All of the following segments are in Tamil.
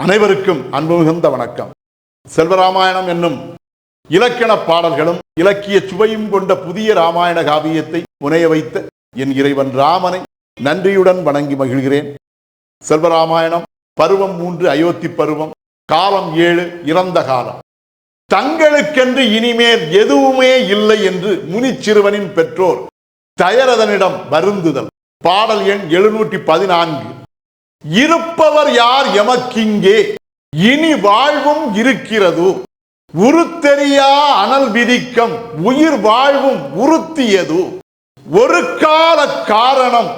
அனைவருக்கும் அன்பு மிகுந்த வணக்கம். செல்வராமாயணம் என்னும் இலக்கண பாடல்களும் இலக்கிய சுவையும் கொண்ட புதிய ராமாயண காவியத்தை முனைய வைத்த என் இறைவன் ராமனை நன்றியுடன் வணங்கி மகிழ்கிறேன். செல்வராமாயணம் பருவம் மூன்று அயோத்தி பருவம் காலம் ஏழு இறந்த காலம். தங்களுக்கென்று இனிமேல் எதுவுமே இல்லை என்று முனிச்சிறுவனின் பெற்றோர் தயரதனிடம் வருந்துதல். பாடல் எண் எழுநூற்றி பதினான்கு. இருப்பவர் யார் எமக்கிங்கே? இனி வாழ்வும் இருக்கிறது. உருத்தெரியா அனல் விதிக்கம் உயிர் வாழ்வும் உறுத்தியது. ஒரு கால காரணம்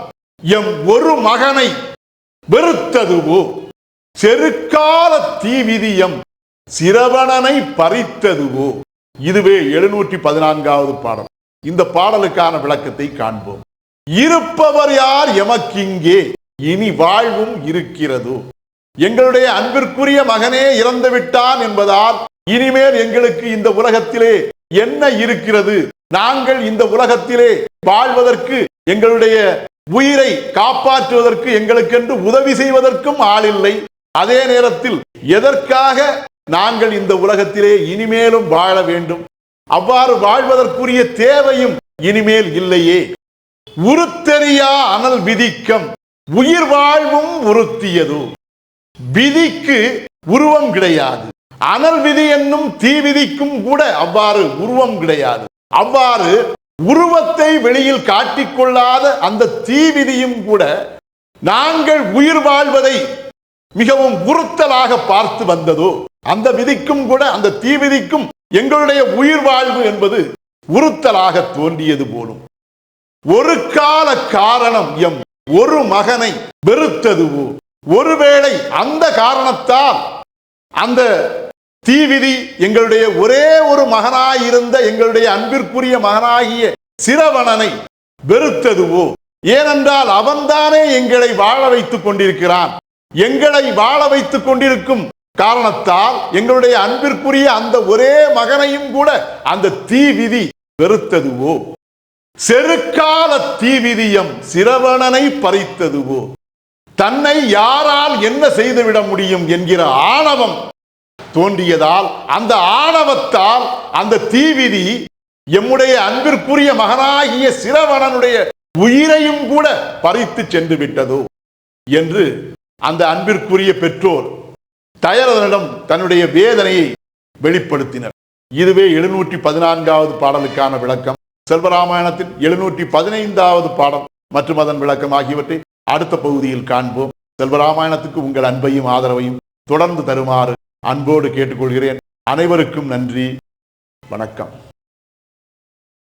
எம் ஒரு மகனை வெறுத்ததுவோ? செருக்கால தீவிதியம் சிரவணனை பறித்ததுவோ? இதுவே எழுநூற்றி பதினான்காவது பாடல். இந்த பாடலுக்கான விளக்கத்தை காண்போம். இருப்பவர் யார் எமக்கிங்கே? இனி வாழ்வும் இருக்கிறது. எங்களுடைய அன்பிற்குரிய மகனே இறந்து விட்டான் என்பதால் இனிமேல் எங்களுக்கு இந்த உலகத்திலே என்ன இருக்கிறது? நாங்கள் இந்த உலகத்திலே வாழ்வதற்கு எங்களுடைய உயிரை காப்பாற்றுவதற்கு எங்களுக்கென்று உதவி செய்வதற்கும் ஆளில்லை. அதே நேரத்தில் எதற்காக நாங்கள் இந்த உலகத்திலே இனிமேலும் வாழ வேண்டும்? அவ்வாறு வாழ்வதற்குரிய தேவையும் இனிமேல் இல்லையே. உருத்தெரியா அனல் விதிக்கம். உயிர் வாழ்வும் உறுத்தியது? விதிக்கு உருவம் கிடையாது. அனல் விதி என்னும் தீ விதிக்கும் கூட அவ்வாறு உருவம் கிடையாது. அவ்வாறு உருவத்தை வெளியில் காட்டிக்கொள்ளாத அந்த தீ விதியும் கூட நாங்கள் உயிர் வாழ்வதை மிகவும் உறுத்தலாக பார்த்து வந்ததோ? அந்த விதிக்கும் கூட அந்த தீ விதிக்கும் எங்களுடைய உயிர் வாழ்வு என்பது உறுத்தலாக தோன்றியது போலும். ஒரு கால காரணம் எம். ஒரு மகனை வெறுத்ததுவோ ஒருவேளை அந்த காரணத்தால் அந்த தீவிதி எங்களுடைய ஒரே ஒரு மகனாயிருந்த எங்களுடைய அன்பிற்குரிய மகனாகிய சிரவணனை வெறுத்ததுவோ ஏனென்றால் அவன்தானே எங்களை வாழ வைத்துக் கொண்டிருக்கிறான். எங்களை வாழ வைத்துக் கொண்டிருக்கும் காரணத்தால் எங்களுடைய அன்பிற்குரிய அந்த ஒரே மகனையும் கூட அந்த தீவிதி வெறுத்ததுவோ செருக்கால தீவிதியம் சிரவணனை பறித்ததுவோ? தன்னை யாரால் என்ன செய்துவிட முடியும் என்கிற ஆணவம் தோன்றியதால் அந்த ஆணவத்தால் அந்த தீவிதி எம்முடைய அன்பிற்குரிய மகனாகிய சிரவணனுடைய உயிரையும் கூட பறித்து சென்று விட்டதோ என்று அந்த அன்பிற்குரிய பெற்றோர் தயரதனிடம் தன்னுடைய வேதனையை வெளிப்படுத்தினர். இதுவே எழுநூற்றி பதினான்காவது பாடலுக்கான விளக்கம். செல்வராமாயணத்தின் எழுநூற்றி பதினைந்தாவது பாடம் மற்றும் அதன் விளக்கம் ஆகியவற்றை அடுத்த பகுதியில் காண்போம். செல்வராமாயணத்துக்கு உங்கள் அன்பையும் ஆதரவையும் தொடர்ந்து தருமாறு அன்போடு கேட்டுக்கொள்கிறேன். அனைவருக்கும் நன்றி. வணக்கம்.